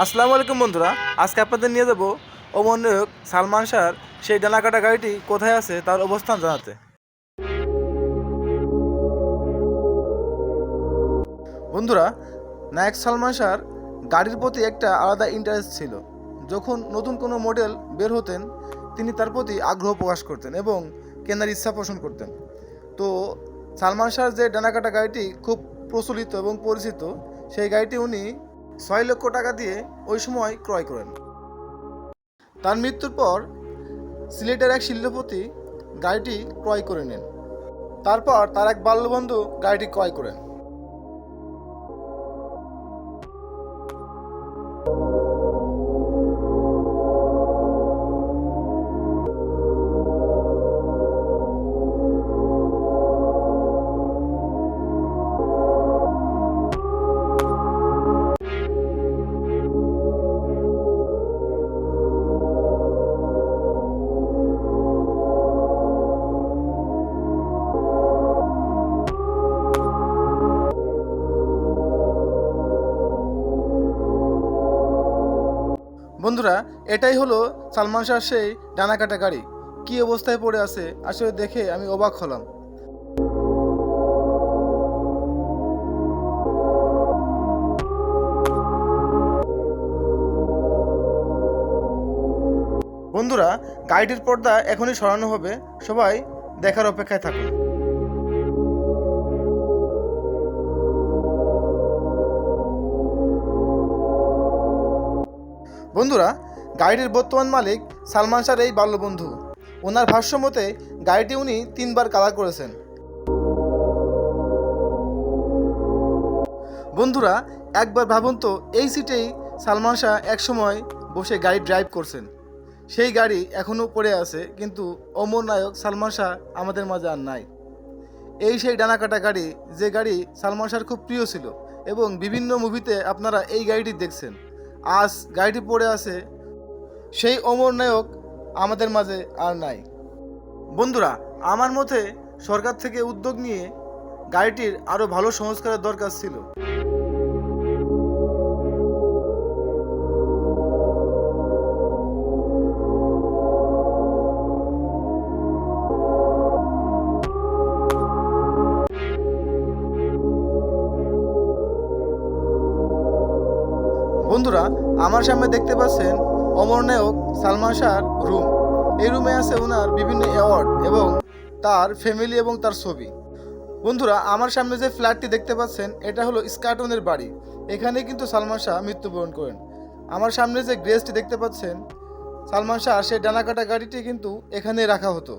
আসসালামু আলাইকুম বন্ধুরা, আজকে আপনাদের নিয়ে যাব ওমর নায়ক সালমান শাহর সেই ডানাকাটা গাড়িটি কোথায় আছে তার অবস্থান জানাতে। বন্ধুরা, নায়ক সালমান শাহর গাড়ির প্রতি একটা আলাদা ইন্টারেস্ট ছিল। যখন নতুন কোনো মডেল বের হতেন, তিনি তার প্রতি আগ্রহ প্রকাশ করতেন এবং কেনার ইচ্ছা পোষণ করতেন। তো সালমান শাহর যে ডানাকাটা গাড়িটি খুব প্রচলিত এবং পরিচিত, সেই গাড়িটি উনি ছয় লক্ষ টাকা দিয়ে ওই সময় ক্রয় করেন। তার মৃত্যুর পর সিলেটের এক শিল্পপতি গাড়িটি ক্রয় করে নেন। তারপর তার এক বাল্যবন্ধু গাড়িটি ক্রয় করেন। বন্ধুরা, এটাই হলো সালমান শাহর সেই ডানা কাটা গাড়ি। কি অবস্থায় পড়ে আছে, আসলে দেখে আমি অবাক হলাম। বন্ধুরা, গাড়িটির পর্দা এখনই সরানো হবে। সবাই দেখার অপেক্ষায় থাকুন। বন্ধুরা, গাড়িটির বর্তমান মালিক সালমান শাহর এই বাল্যবন্ধু। ওনার ভাষ্য মতে গাড়িটি উনি তিনবার কালার করেছেন। বন্ধুরা, একবার ভাবুন তো, এই সিটেই সালমান শাহ একসময় বসে গাড়ি ড্রাইভ করছেন। সেই গাড়ি এখনও পড়ে আছে, কিন্তু অমর নায়ক সালমান শাহ আমাদের মাঝে আর নাই। এই সেই ডানাকাটা গাড়ি, যে গাড়ি সালমান শাহর খুব প্রিয় ছিল, এবং বিভিন্ন মুভিতে আপনারা এই গাড়িটি দেখছেন। আজ গাড়িটি পড়ে আছে। সেই অমর নায়ক আমাদের মাঝে আর নাই। বন্ধুরা, আমার মতে সরকার থেকে উদ্যোগ নিয়ে গাড়িটির আরও ভালো সংস্কারের দরকার ছিল। বন্ধুরা, আমার সামনে দেখতে পাচ্ছেন অমর নায়ক সালমান শাহর রুম। এই রুমে আছে ওনার বিভিন্ন অ্যাওয়ার্ড এবং তার ফ্যামিলি এবং তার ছবি। বন্ধুরা, আমার সামনে যে ফ্ল্যাটটি দেখতে পাচ্ছেন, এটা হলো স্কার্টনের বাড়ি। এখানে কিন্তু সালমান শাহ মৃত্যুবরণ করেন। আমার সামনে যে গ্রেসটি দেখতে পাচ্ছেন, সালমান শাহ সেই ডানাকাটা গাড়িটি কিন্তু এখানে রাখা হতো।